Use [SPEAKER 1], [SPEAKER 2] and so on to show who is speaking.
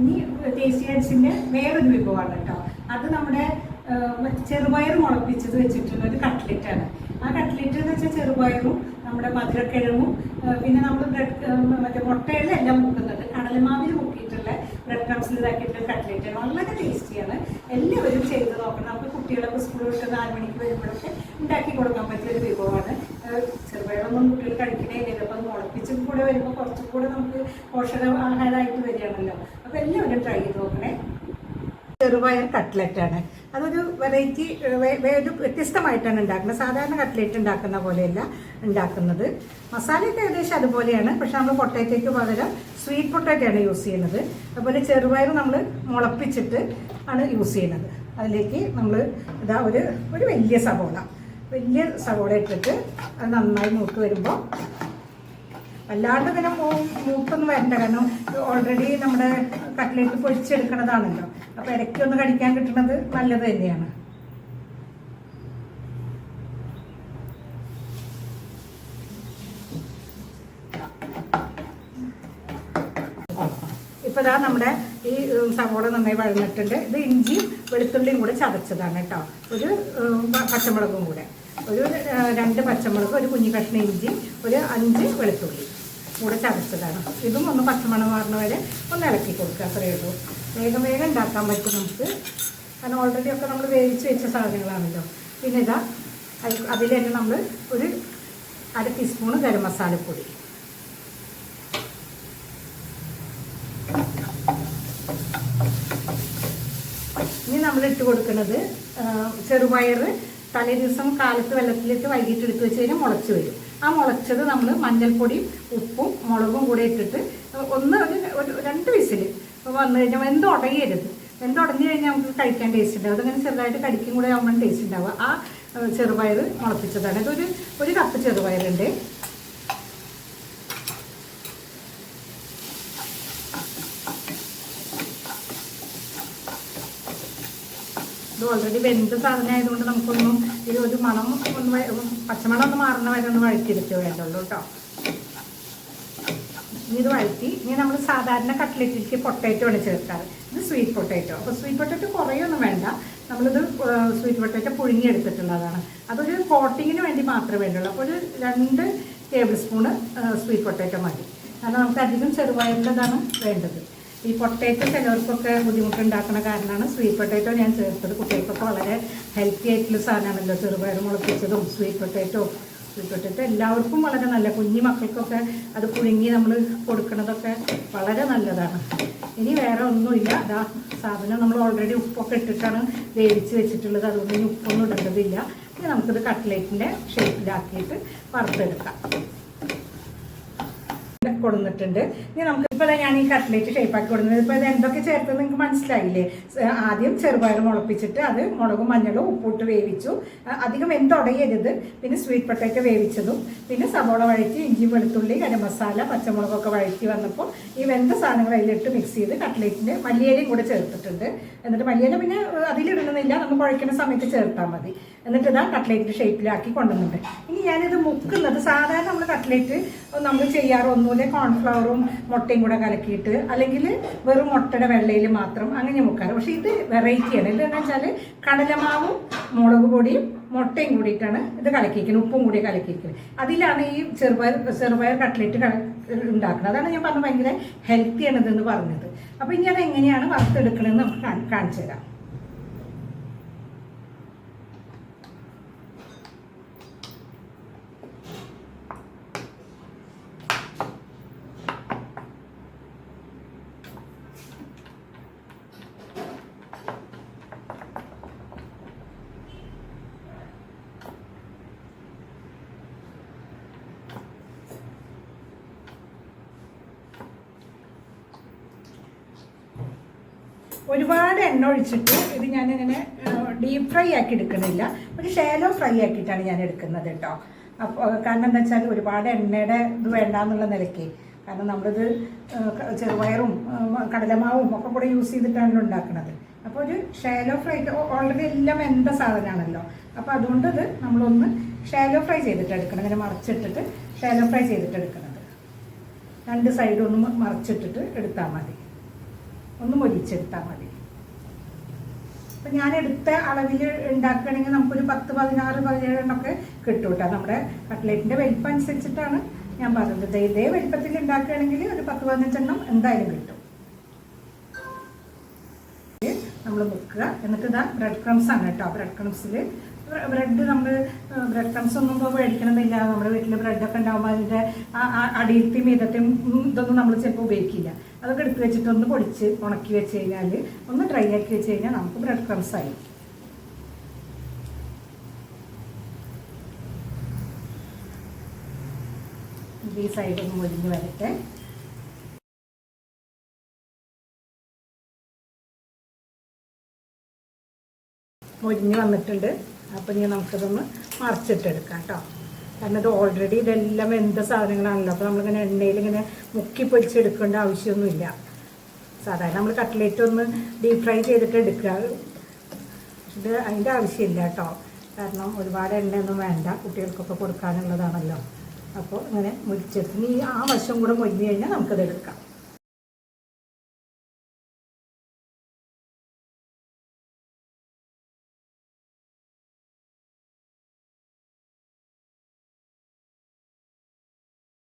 [SPEAKER 1] ഇനി ടേസ്റ്റി വേറൊരു വിഭവമാണ് കേട്ടോ. അത് നമ്മുടെ ചെറുപയർ മുളപ്പിച്ചത് വെച്ചിട്ടുള്ള ഒരു കട്ട്ലെറ്റ് ആണ്. ആ കട്ട്ലറ്റ് എന്ന് വെച്ചാൽ ചെറുപയറും നമ്മുടെ മധുരക്കിഴങ്ങും പിന്നെ നമ്മൾ ബ്രെഡ് മറ്റേ മുട്ടയിലെല്ലാം മുക്കുന്നത് കടലമാവിൽ മുക്കിയിട്ടുള്ള ബ്രെഡ് ക്രംസിൽ ഇതാക്കിയിട്ടുള്ള കട്ട്ലറ്റ് ആണ്. വളരെ ടേസ്റ്റിയാണ് എല്ലാവരും ചെയ്ത് നോക്കണം. നമുക്ക് കുട്ടികളൊക്കെ സ്കൂളിൽ വിട്ട് നാല് മണിക്ക് വരുമ്പോഴൊക്കെ ഉണ്ടാക്കി കൊടുക്കാൻ പറ്റിയ ഒരു വിഭവമാണ്. ചെറുപയറൊന്നും കുട്ടികൾ കഴിക്കണേ ഇല്ല. അപ്പം മുളപ്പിച്ചും കൂടെ വരുമ്പോൾ കുറച്ചും കൂടെ നമുക്ക് പോഷക ആഹാരമായിട്ട് വരികയാണല്ലോ. അപ്പോൾ എല്ലാവരും ട്രൈ ചെയ്ത് നോക്കണേ. ചെറുപയർ കട്ട്ലറ്റ് ആണ്. അതൊരു വെറൈറ്റി ഒരു വ്യത്യസ്തമായിട്ടാണ് ഉണ്ടാക്കുന്നത്. സാധാരണ കട്ട്ലറ്റ് ഉണ്ടാക്കുന്ന പോലെയല്ല ഉണ്ടാക്കുന്നത്. മസാലയൊക്കെ ഏകദേശം അതുപോലെയാണ്. പക്ഷെ നമ്മൾ പൊട്ടാറ്റോയ്ക്ക് പകരം സ്വീറ്റ് പൊട്ടാറ്റോ ആണ് യൂസ് ചെയ്യുന്നത്. അതുപോലെ ചെറുപയർ നമ്മൾ മുളപ്പിച്ചിട്ട് ആണ് യൂസ് ചെയ്യുന്നത്. അതിലേക്ക് നമ്മൾ ഇതാ ഒരു ഒരു വലിയ സവോള. വലിയ സവോള ഇട്ടിട്ട് അത് നന്നായി മൂത്ത് വരുമ്പോൾ അല്ലാണ്ട് ഇങ്ങനെ വരണ്ട. കാരണം ഓൾറെഡി നമ്മുടെ കട്ട്ലേറ്റ് പൊരിച്ചെടുക്കണതാണല്ലോ അപ്പൊ ഇടയ്ക്ക് ഒന്ന് കടിക്കാൻ കിട്ടുന്നത് നല്ലത് തന്നെയാണ്. ഇപ്പൊ ഇതാ നമ്മുടെ ഈ സവോള നന്നായി വഴന്നിട്ടുണ്ട്. ഇത് ഇഞ്ചിയും വെളുത്തുള്ളിയും കൂടെ ചതച്ചതാണ് കേട്ടോ. ഒരു പച്ചമുളകും കൂടെ. ഒരു രണ്ട് പച്ചമുളക് ഒരു കുഞ്ഞു കഷ്ണം ഇഞ്ചി ഒരു അഞ്ച് വെളുത്തുള്ളി. കൂടെ ചതച്ചതാണ്. ഇതും ഒന്ന് പച്ചമണം മാറുന്ന വരെ ഒന്ന് ഇളക്കി കൊടുക്കുക അത്രയേ ഉള്ളൂ. വേഗം വേഗം ഉണ്ടാക്കാൻ പറ്റും നമുക്ക്. കാരണം ഓൾറെഡി ഒക്കെ നമ്മൾ വേവിച്ച് വെച്ച സാധനങ്ങളാണല്ലോ. പിന്നെ ഇതാ അതിൽ- തന്നെ നമ്മൾ ഒരു അര ടീസ്പൂൺ ഗരം മസാലപ്പൊടി. ഇനി നമ്മൾ ഇട്ട് കൊടുക്കുന്നത് ചെറുപയർ തലേ ദിവസം കാലത്ത് വെള്ളത്തിലിട്ട് വൈകിട്ട് എടുത്ത് വെച്ച് കഴിഞ്ഞാൽ മുളച്ച് വരും. ആ മുളച്ചത് നമ്മൾ മഞ്ഞൾപ്പൊടിയും ഉപ്പും മുളകും കൂടെ ഇട്ടിട്ട് ഒന്ന് ഒരു രണ്ട് വിസിൽ വന്നു കഴിഞ്ഞാൽ വെന്ത് ഉടയരുത്. വെന്ത് ഉടഞ്ഞു കഴിഞ്ഞാൽ നമുക്ക് കഴിക്കാൻ ടേസ്റ്റ് ഉണ്ടാവും അതങ്ങനെ ചെറുതായിട്ട് കടിക്കും കൂടെ ആവുമ്പോൾ ടേസ്റ്റ് ഉണ്ടാവുക ആ ആ, ചെറുപയർ മുളപ്പിച്ചതാണ്. ഇതൊരു ഒരു കപ്പ് ചെറുപയറുണ്ട്. ഓൾറെഡി വെന്ത സാധനം ആയതുകൊണ്ട് നമുക്കൊന്നും ഇത് ഒരു മണം ഒന്ന് പച്ചമണം ഒന്ന് മാറുന്ന വരെ ഒന്ന് വഴറ്റിയെടുക്കേ വേണ്ടുള്ളൂ കേട്ടോ. ഇത് വഴറ്റി ഇനി നമ്മൾ സാധാരണ കട്ട്ലറ്റിലേക്ക് പൊട്ടാറ്റോ ആണ് ചേർക്കാറ്. ഇത് സ്വീറ്റ് പൊട്ടാറ്റോ അപ്പോൾ സ്വീറ്റ് പൊട്ടാറ്റോ കുറേയൊന്നും വേണ്ട. നമ്മളിത് സ്വീറ്റ് പൊട്ടാറ്റോ പുഴുങ്ങിയെടുത്തിട്ടുള്ളതാണ്. അതൊരു കോട്ടിങ്ങിന് വേണ്ടി മാത്രമേ വേണ്ടുള്ളൂ. അപ്പോൾ ഒരു രണ്ട് ടേബിൾ സ്പൂണ് സ്വീറ്റ് പൊട്ടാറ്റോ മതി. കാരണം നമുക്ക് അധികം ചെറുപയറിന്റെതാണ് വേണ്ടത്. ഈ പൊട്ടേറ്റോ ചിലവർക്കൊക്കെ ബുദ്ധിമുട്ടുണ്ടാക്കുന്ന കാരണമാണ്. സ്വീറ്റ് പൊട്ടേറ്റോ ഞാൻ ചേർത്തത്. കുട്ടികൾക്കൊക്കെ വളരെ ഹെൽത്തി ആയിട്ടുള്ള സാധനമാണല്ലോ. ചെറുപയർ മുളപ്പിച്ചതും സ്വീറ്റ് പൊട്ടേറ്റോ സ്വീറ്റ് പൊട്ടേറ്റോ എല്ലാവർക്കും വളരെ നല്ല. കുഞ്ഞു മക്കൾക്കൊക്കെ അത് പുഴുങ്ങി നമ്മൾ കൊടുക്കുന്നതൊക്കെ വളരെ നല്ലതാണ്. ഇനി വേറെ ഒന്നുമില്ല. അതാ സാധനം നമ്മൾ ഓൾറെഡി ഉപ്പൊക്കെ ഇട്ടിട്ടാണ് വേവിച്ച് വെച്ചിട്ടുള്ളത്. അതുകൊണ്ട് ഇനി ഉപ്പൊന്നും ഇടേണ്ടതില്ല. ഇനി നമുക്കിത് കട്ട്ലേറ്റിന്റെ ഷേപ്പിലാക്കിയിട്ട് വറുത്തെടുക്കാം. കൊടുത്തിട്ടുണ്ട് ഇനി നമുക്ക് ഇപ്പോൾ ഞാൻ ഈ കട്ട്ലേറ്റ് ഷേപ്പാക്കി കൊടുക്കുന്നത്. ഇപ്പോൾ ഇത് എന്തൊക്കെ ചേർത്ത് നിങ്ങൾക്ക് മനസ്സിലായില്ലേ? ആദ്യം ചെറുപയർ മുളപ്പിച്ചിട്ട് അത് മുളകും മഞ്ഞളും ഉപ്പിട്ട് വേവിച്ചു. അധികം എന്തുടയരുത് പിന്നെ സ്വീറ്റ് പൊട്ടാറ്റോ വേവിച്ചതും. പിന്നെ സവോള വഴറ്റി ഇഞ്ചി വെളുത്തുള്ളി ഗരം മസാല പച്ചമുളകൊക്കെ വഴറ്റി വന്നപ്പോൾ ഈ വെന്ത സാധനങ്ങൾ അതിലിട്ട് മിക്സ് ചെയ്ത് കട്ട്ലേറ്റിന്റെ മല്ലിയിലയും കൂടെ ചേർത്തിട്ടുണ്ട്. എന്നിട്ട് മല്ലിയില പിന്നെ അതിലിടുന്നില്ല നമ്മൾ കുഴക്കുന്ന സമയത്ത് ചേർത്താൽ മതി. എന്നിട്ട് ഇതാ കട്ട്ലേറ്റ് ഷേപ്പിലാക്കി കൊണ്ടുവന്നുണ്ട് ഇനി ഞാനിത് മുക്കുന്നത് സാധാരണ നമ്മൾ കട്ട്ലേറ്റ് നമ്മൾ ചെയ്യാറ് ഒന്നുമില്ല. കോൺഫ്ലവറും മുട്ടയും കൂടെ കലക്കിയിട്ട് അല്ലെങ്കിൽ വെറും മുട്ടയുടെ വെള്ളയിൽ മാത്രം അങ്ങനെ മുക്കാറ്. പക്ഷേ ഇത് വെറൈറ്റിയാണ്. എന്താണെന്ന് എന്താ വെച്ചാൽ കടലമാവും മുളക് പൊടിയും മുട്ടയും കൂടിയിട്ടാണ് ഇത് കലക്കിയിരിക്കുന്നത്. ഉപ്പും കൂടി കലക്കിയിരിക്കുന്നത്. അതിലാണ് ഈ ചെറുപയർ ചെറുപയർ കട്ട്ലേറ്റ് ഉണ്ടാക്കുന്നത്. അതാണ് ഞാൻ പറഞ്ഞത് ഭയങ്കര ഹെൽത്തിയാണ് ഇതെന്ന് പറഞ്ഞത്. അപ്പോൾ ഇനി അത് എങ്ങനെയാണ് വറുത്തെടുക്കണമെന്ന് നമുക്ക് കാണിച്ചു തരാം. ഒരുപാട് എണ്ണ ഒഴിച്ചിട്ട്. ഇത് ഞാനിങ്ങനെ ഡീപ് ഫ്രൈ ആക്കി എടുക്കുന്നില്ല. ഒരു ഷാലോ ഫ്രൈ ആക്കിയിട്ടാണ് ഞാൻ എടുക്കുന്നത് കേട്ടോ അപ്പോൾ കാരണം എന്താ വെച്ചാൽ ഒരുപാട് എണ്ണയുടെ ഇത് വേണ്ട എന്നുള്ള നിലയ്ക്ക്. കാരണം നമ്മളിത് ചെറുപയറും കടലമാവും ഒക്കെ കൂടെ യൂസ് ചെയ്തിട്ടാണല്ലോ ഉണ്ടാക്കുന്നത് അപ്പോൾ ഒരു ഷാലോ ഫ്രൈ ഓൾറെഡി എല്ലാം എന്ത സാധനമാണല്ലോ അപ്പോൾ അതുകൊണ്ട് ഇത് നമ്മളൊന്ന് ഷാലോ ഫ്രൈ ചെയ്തിട്ട് എടുക്കണം ഇങ്ങനെ മറിച്ചിട്ടിട്ട് ഷാലോ ഫ്രൈ ചെയ്തിട്ട് എടുക്കുന്നത് രണ്ട് സൈഡും ഒന്ന് മറിച്ചിട്ടിട്ട് എടുത്താൽ മതി. ഒന്ന് മൊരിച്ചെടുത്താൽ മതി. അപ്പം ഞാൻ എടുത്ത അളവിൽ ഉണ്ടാക്കുകയാണെങ്കിൽ നമുക്കൊരു പത്ത് പതിനാറ് പതിനേഴ് എണ്ണമൊക്കെ കിട്ടും കേട്ടോ നമ്മുടെ കട്ട്ലേറ്റിന്റെ വലിപ്പം അനുസരിച്ചിട്ടാണ് ഞാൻ പറഞ്ഞത്. ഇതേ വലിപ്പത്തിൽ ഉണ്ടാക്കുകയാണെങ്കിൽ ഒരു പത്ത് പതിനഞ്ചെണ്ണം എന്തായാലും കിട്ടും. നമ്മൾ വെക്കുക എന്നിട്ട് ഇതാ ബ്രെഡ് ക്രംസ് ആണ് കേട്ടോ. ബ്രെഡ് ക്രംസിൽ ബ്രെഡ് നമ്മൾ ബ്രെഡ് ക്രംസ് ഒന്നും ഇപ്പോൾ മേടിക്കണമെന്നില്ല നമ്മുടെ വീട്ടിൽ ബ്രെഡൊക്കെ ഉണ്ടാകുമ്പോൾ അതിന്റെ അടിയത്തെയും മീതത്തെയും ഇതൊന്നും നമ്മൾ ചിലപ്പോൾ ഉപയോഗിക്കില്ല. അതൊക്കെ എടുത്ത് വെച്ചിട്ട് ഒന്ന് പൊടിച്ച് ഉണക്കി വെച്ച് കഴിഞ്ഞാൽ ഒന്ന് ഡ്രൈ ആക്കി വെച്ച് കഴിഞ്ഞാൽ നമുക്ക് ബ്രെഡ് ക്രംസ് ആയി. ഈ സൈഡ് ഒന്ന് മുരിഞ്ഞ് വരട്ടെ. മുരിഞ്ഞ് വന്നിട്ടുണ്ട്. അപ്പം ഇനി നമുക്കിതൊന്ന് മറിച്ചിട്ടെടുക്കാം കേട്ടോ. കാരണം ഇത് ഓൾറെഡി ഇതെല്ലാം എന്ത് സാധനങ്ങളാണല്ലോ. അപ്പോൾ നമ്മളിങ്ങനെ എണ്ണയിൽ ഇങ്ങനെ മുക്കി പൊരിച്ചെടുക്കേണ്ട ആവശ്യമൊന്നുമില്ല. സാധാരണ നമ്മൾ കട്ട്ലേറ്റ് ഒന്ന് ഡീപ് ഫ്രൈ ചെയ്തിട്ട് എടുക്കുക. ഇത് അതിന്റെ ആവശ്യമില്ല കേട്ടോ. കാരണം ഒരുപാട് എണ്ണയൊന്നും വേണ്ട. കുട്ടികൾക്കൊക്കെ കൊടുക്കാനുള്ളതാണല്ലോ. അപ്പോൾ ഇങ്ങനെ മുരിച്ചെടുത്ത് ഇനി ആ വശം കൂടെ മുരിഞ്ഞ് കഴിഞ്ഞാൽ നമുക്കത് എടുക്കാം